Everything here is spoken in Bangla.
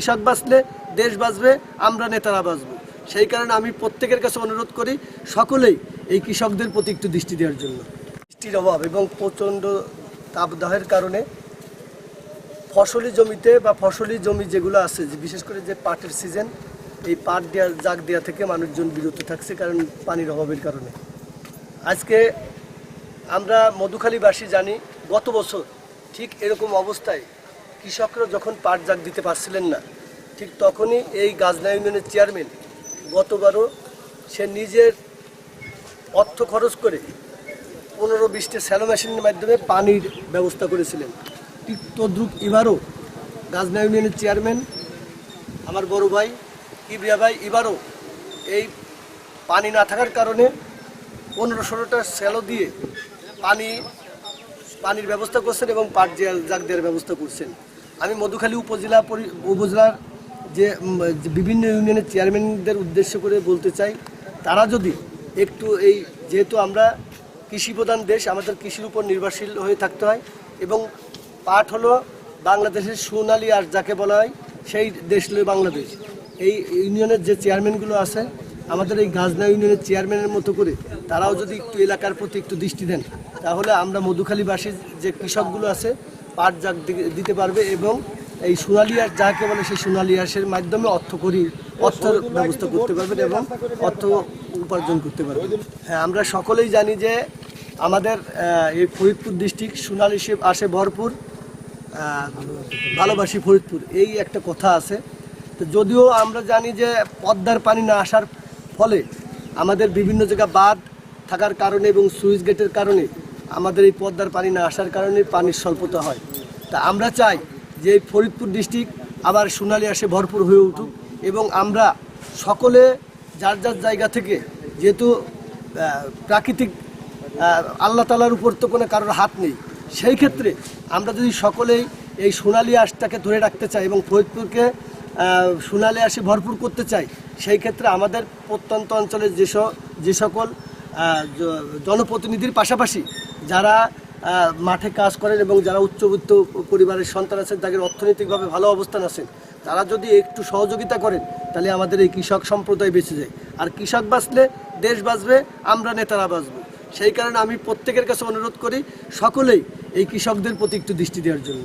কৃষক বাঁচলে, দেশ বাঁচবে, আমরা নেতারা বাঁচবো। সেই কারণে আমি প্রত্যেকের কাছে অনুরোধ করি, সকলেই এই কৃষকদের প্রতি একটু দৃষ্টি দেওয়ার জন্য। বৃষ্টির অভাব এবং প্রচণ্ড তাপদাহের কারণে ফসলি জমিতে বা ফসলি জমি যেগুলো আছে বিশেষ করে যে পাটের সিজন, এই পাট দেওয়া জাগ দেওয়া থেকে মানুষজন বিরত থাকছে কারণ পানির অভাবের কারণে। আজকে আমরা মধুখালীবাসী জানি, গত বছর ঠিক এরকম অবস্থায় কৃষকরা যখন পাট জাগ দিতে পারছিলেন না, ঠিক তখনই এই গাজনা ইউনিয়নের চেয়ারম্যান গতবারও সে নিজের অর্থ খরচ করে পনেরো বিশটা স্যালো মেশিনের মাধ্যমে পানির ব্যবস্থা করেছিলেন। ঠিক তদ্রুপ এবারও গাজনা ইউনিয়নের চেয়ারম্যান, আমার বড় ভাই ইবরিয়া ভাই এবারও এই পানি না থাকার কারণে পনেরো ষোলোটা স্যালো দিয়ে পানি পানির ব্যবস্থা করছেন এবং পাট জাগ দেওয়ার ব্যবস্থা করছেন। আমি মধুখালী উপজেলা উপজেলার যে যে বিভিন্ন ইউনিয়নের চেয়ারম্যানদের উদ্দেশ্য করে বলতে চাই, তারা যদি একটু এই, যেহেতু আমরা কৃষি প্রধান দেশ, আমাদের কৃষির উপর নির্ভরশীল হয়ে থাকতে হয় এবং পাট হলো বাংলাদেশের সোনালি আর যাকে বলা হয় সেই দেশ হলো বাংলাদেশ। এই ইউনিয়নের যে চেয়ারম্যানগুলো আছে আমাদের এই গাজনা ইউনিয়নের চেয়ারম্যানের মতো করে তারাও যদি একটু এলাকার প্রতি একটু দৃষ্টি দেন, তাহলে আমরা মধুখালীবাসীর যে কৃষকগুলো আছে, পাট দি- দিতে পারবে এবং এই সোনালী আর যাকে বলে সেই সোনালী আঁশের মাধ্যমে অর্থ করি অর্থের ব্যবস্থা করতে পারবেন এবং অর্থ উপার্জন করতে পারবেন। হ্যাঁ আমরা সকলেই জানি যে আমাদের এই ফরিদপুর ডিস্ট্রিক্ট সোনালি শিব আসে ভরপুর ভালোবাসি ফরিদপুর, এই একটা কথা আছে। তো যদিও আমরা জানি যে পদ্মার পানি না আসার ফলে আমাদের বিভিন্ন জায়গায় বাদ থাকার কারণে এবং সুইচ গেটের কারণে আমাদের এই পদ্মার পানি না আসার কারণে পানির স্বল্পতা হয়। তা আমরা চাই যে এই ফরিদপুর ডিস্ট্রিক্ট আবার সোনালি আসে ভরপুর হয়ে উঠুক এবং আমরা সকলে যার যার জায়গা থেকে যেহেতু প্রাকৃতিক আল্লাহ তালার উপর তো কোনো কারোর হাত নেই, সেই ক্ষেত্রে আমরা যদি সকলেই এই সোনালী আঁশটাকে ধরে রাখতে চাই এবং ফরিদপুরকে সোনালী আঁশে ভরপুর করতে চাই সেই ক্ষেত্রে আমাদের প্রত্যন্ত অঞ্চলের যে যে সকল জনপ্রতিনিধির পাশাপাশি যারা মাঠে কাজ করেন এবং যারা উচ্চবিত্ত পরিবারের সন্তান আছেন, তাদের অর্থনৈতিকভাবে ভালো অবস্থান আছেন, তারা যদি একটু সহযোগিতা করেন, তাহলে আমাদের এই কৃষক সম্প্রদায় বেঁচে যায়। আর কৃষক বাঁচলে দেশ বাঁচবে, আমরা নেতারা বাঁচব। সেই কারণে আমি প্রত্যেকের কাছে অনুরোধ করি সকলেই এই কৃষকদের প্রতি একটু দৃষ্টি দেওয়ার জন্য।